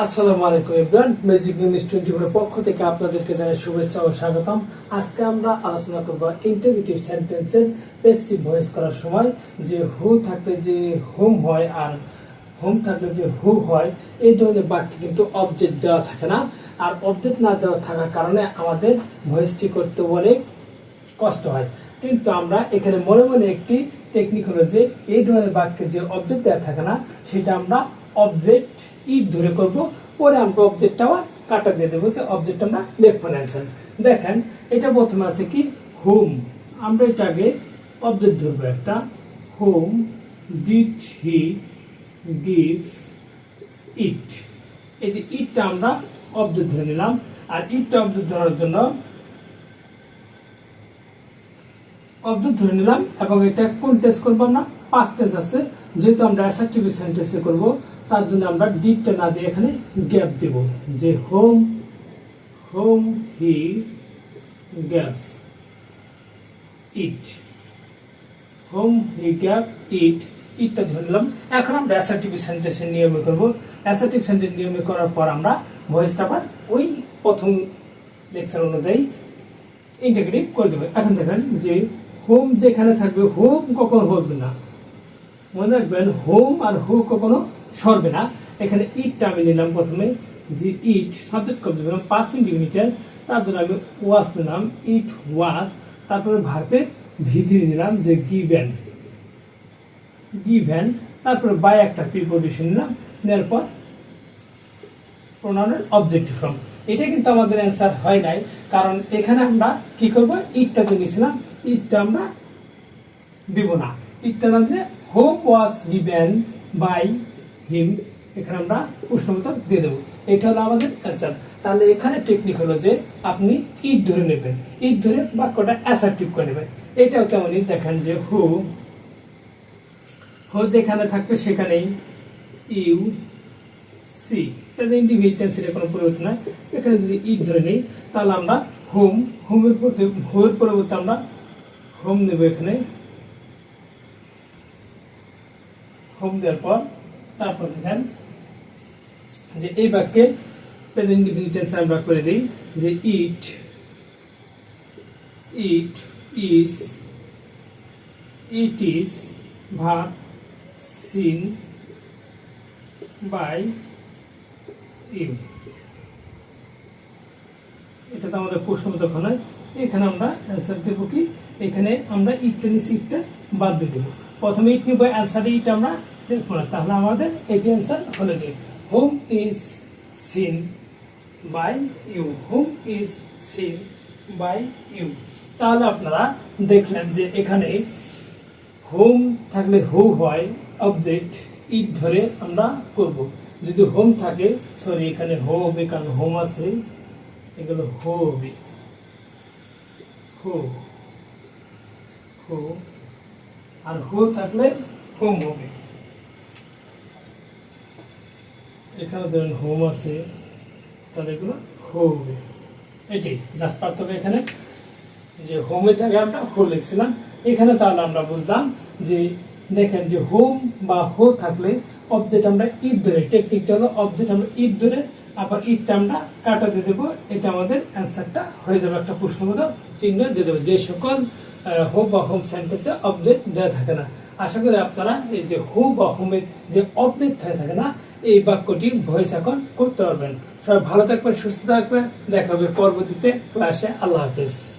আসসালামু আলাইকুম Ibran magic English twenty four পক্ষ থেকে আপনাদেরকে শুভেচ্ছা ও স্বাগতম। আজকে আমরা আলোচনা ভয়েস করার সময়, যে হু থাকলে যে হোম হয় আর হোম থাকলে যে হু হয়, এই ধরনের বাক্যে কিন্তু অবজেক্ট দেওয়া থাকে না। আর অবজেক্ট না দেওয়া থাকার কারণে আমাদের ভয়েসটি করতে অনেক কষ্ট হয়। কিন্তু আমরা এখানে মনে মনে একটি টেকনিক হলো যে এই ধরনের বাক্যে যে অবজেক্ট দেওয়া থাকে না, সেটা আমরা অবজেক্ট ই ধরে করব, পরে আমরা অবজেক্টটা কাটা দিয়ে দেবো, যে অবজেক্ট আমরা লিখব অ্যান্সার দেখেন, এটা প্রথমে আছে কি? হোম আমরা এটা আগে অবজেক্ট ধরবো একটা। Whom did he give it এই যে ইটটা আমরা অবজেক্ট ধরে নিলাম। আর ইটটা অবজেক্ট ধরার জন্য অবজেক্ট ধরে নিলাম, এবং এটা কোন টেস্ট করব আমরা? পাঁচ টেন্স আছে। যেহেতু আমরা অ্যাসার্টিভ সেন্টেন্সে করব তার জন্য আমরা ডিটটা না দিয়ে এখানে গ্যাপ দেব। যে home home he gap it home he gap it ইটটা ধরে নিলাম। এখন আমরা অ্যাসার্টিভ সেন্টেন্সের নিয়মে করব। অ্যাসার্টিভ সেন্টেন্স নিয়মে করার পর আমরা ভয়েসটা আবার ওই প্রথম লেকচার অনুযায়ী ইন্টিগ্রেট করে দেবে। এখন দেখেন যে হোম যেখানে থাকবে হোম কখনো হবে না। মনে রাখবেন হোম আর হো কখনো সরবে না। এখানে ইটটা আমি নিলাম প্রথমে। যে ইট সাবজেক্ট কবজ দিলাম পাঁচ ইন্ডিমিটার তার জন্য আমি ওয়াস নিলাম ইট ওয়াস তারপরে ভার্পে ভিজি নিলাম যে গিভেন গিভেন তারপরে বাই একটা প্রিপোজিশন নিলাম। নেওয়ার পর প্রোনাউনের অবজেক্টিভ ফর্ম এটা কিন্তু আমাদের অ্যান্সার হয় নাই, কারণ এখানে আমরা কি করব? ইটটা যে নিয়েছিলাম ইটটা আমরা দিব না। ইটটা না দিলে home was given by him এখানে আমরা উষ্ণতা দিয়ে দেবো। এটা হলো আমাদের অ্যান্সার তাহলে এখানে টেকনিক হলো যে আপনি ইট ধরে নেবেন। ইট ধরে বাক্যটা অ্যাসার্টিভ করে নেবেন। এটাও তেমনই দেখেন যে হু, হো যেখানে থাকবে সেখানেই ইউ, সি। ইন্ডিভিজুয়াল কোনো পরিবর্তন নাই এখানে যদি ইট ধরে নেই, তাহলে আমরা হোম, হোমের হোমের পরিবর্তে আমরা হোম নেব এখানে। হোম দেওয়ার পর তারপর দেখেন যে এই বাক্যে প্রেজেন্ট ইনডিফিনিটেন্স আমরা করে দিই, যে it it is it is ভাব সিন বাই ইউ এটা তো আমাদের প্রশ্ন তখন হয়। এখানে আমরা অ্যান্সার দেব কি? এখানে আমরা ইটটা নিচে ইটটা বাদ দিয়ে দেবো। প্রথমে ইট নিব অ্যান্সারে ইট আমরা দেখব না তাহলে আমাদের এটি অ্যান্সার হলে যে home is seen by you home is seen by you তাহলে আপনারা দেখলেন যে এখানে হোম থাকলে হু হয় অবজেক্ট ইট ধরে আমরা করব। যদি হোম থাকে সরি এখানে হো হবে, কারণ হোম আছে, এগুলো হো হবে। হো হো আর হো থাকলে হোম হবে। এখানে ধরেন হোম আছে, তাহলে এগুলো হবে। এটাই জাস্ট পার্থক্য এখানে। যে হোমের জায়গায় আমরা হো লিখছিলাম। এখানে তাহলে আমরা বুঝলাম যে দেখেন যে হোম বা হো থাকলে অবজেক্ট আমরা ইট ধরে। টেকনিকটা হলো অবজেক্ট আমরা ইট ধরে আবার ইটটা টার্মটা কাটা দিয়ে দেবো। এটা আমাদের অ্যান্সারটা হয়ে যাবে। একটা প্রশ্নবোধক চিহ্ন দিয়ে দেবো। যে সকল হো বা হোম সেন্টেন্সে অবজেক্ট দেওয়া থাকে না। আশা করি আপনারা এই যে হো বা হোমের যে অবজেক্ট থাকে না, এই বাক্যটির ভয়েস এখন করতে পারবেন। সবাই ভালো থাকবেন, সুস্থ থাকবেন। দেখা হবে পরবর্তীতে ক্লাসে আল্লাহ হাফেজ।